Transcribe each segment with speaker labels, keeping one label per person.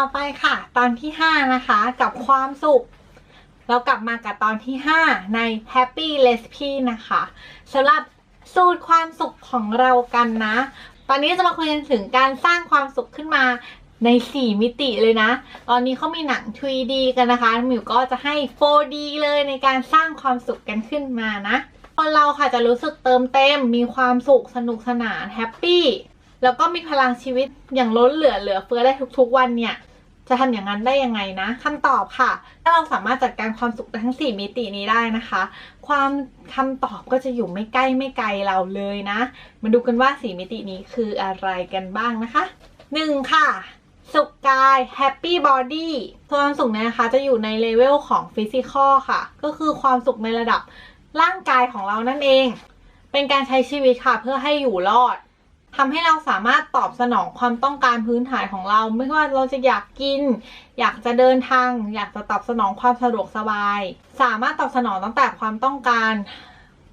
Speaker 1: ต่อไปค่ะ ตอนที่ 5 นะคะ กับความสุข เรากลับมากับตอนที่ 5 ใน Happy Recipe นะคะสำหรับสูตรความสุขของเรากันนะ ตอนนี้จะมาคุยกันถึงการสร้างความสุขขึ้นมาใน 4 มิติเลยนะ ตอนนี้เขามีหนัง 3D กันนะคะมิวก็จะให้ 4D เลยในการสร้างความสุขกันขึ้นมานะคนเราค่ะจะรู้สึกเติมเต็ม มีความสุขสนุกสนานแฮปปี้แล้วก็มีพลังชีวิตอย่างล้นเหลือเหลือเฟือได้ทุกๆวันเนี่ย จะทำอย่างนั้นได้ยังไงนะคำตอบค่ะ ถ้าเราสามารถจัดการความสุขทั้ง 4 มิตินี้ได้นะคะ ความคำตอบก็จะอยู่ไม่ใกล้ไม่ไกลเราเลยนะ มาดูกันว่า 4 มิตินี้คืออะไรกันบ้างนะคะ 1. ค่ะสุขกาย happy body ความสุขเนี่ยนะคะ จะอยู่ในเลเวลของ physical ค่ะ ก็คือความสุขในระดับร่างกายของเรานั่นเอง เป็นการใช้ชีวิตค่ะ เพื่อให้อยู่รอด ทำให้เราสามารถตอบสนองความต้องการพื้นฐานของเรา ไม่ว่าเราจะอยากกิน อยากจะเดินทาง อยากจะตอบสนองความสะดวกสบาย สามารถตอบสนองตั้งแต่ความต้องการ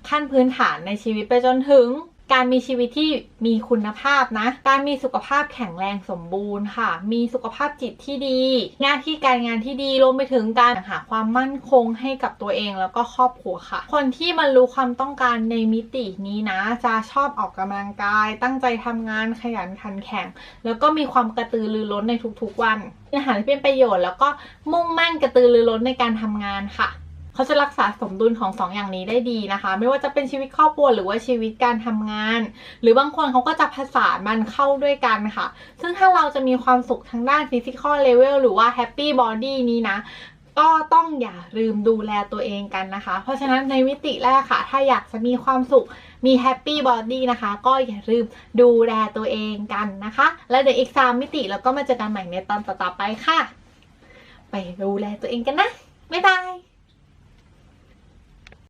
Speaker 1: ขั้นพื้นฐานในชีวิตไปจนถึง การมีชีวิตที่มีคุณภาพนะ การมีสุขภาพแข็งแรงสมบูรณ์ค่ะ มีสุขภาพจิตที่ดี หน้าที่การงานที่ดีรวมไปถึงการหาความมั่นคงให้กับตัวเองแล้วก็ครอบครัวค่ะ คนที่บรรลุความต้องการในมิตินี้นะ จะชอบออกกำลังกาย ตั้งใจทำงานขยันขันแข็ง แล้วก็มีความกระตือรือร้นในทุกๆวันอาหารที่เป็นประโยชน์ แล้วก็มุ่งมั่นกระตือรือร้นในการทำงานค่ะ เขาจะรักษาสมดุลของสองอย่างนี้ได้ดีนะคะ ไม่ว่าจะเป็นชีวิตครอบครัวหรือว่าชีวิตการทำงาน หรือบางคนเขาก็จะผสานมันเข้าด้วยกันค่ะ ซึ่งถ้าเราจะมีความสุขทางด้าน physical level หรือว่า happy body นี้นะก็ต้องอย่าลืมดูแลตัวเองกันนะคะ เพราะฉะนั้นในมิติแรกค่ะ ถ้าอยากจะมีความสุข มี happy body นะคะ ก็อย่าลืมดูแลตัวเองกันนะคะ แล้วเดี๋ยวอีก 3 มิติแล้วก็มาเจอกันใหม่ในตอนต่อๆไปค่ะ ไปดูแลตัวเองกันนะ บ๊ายบาย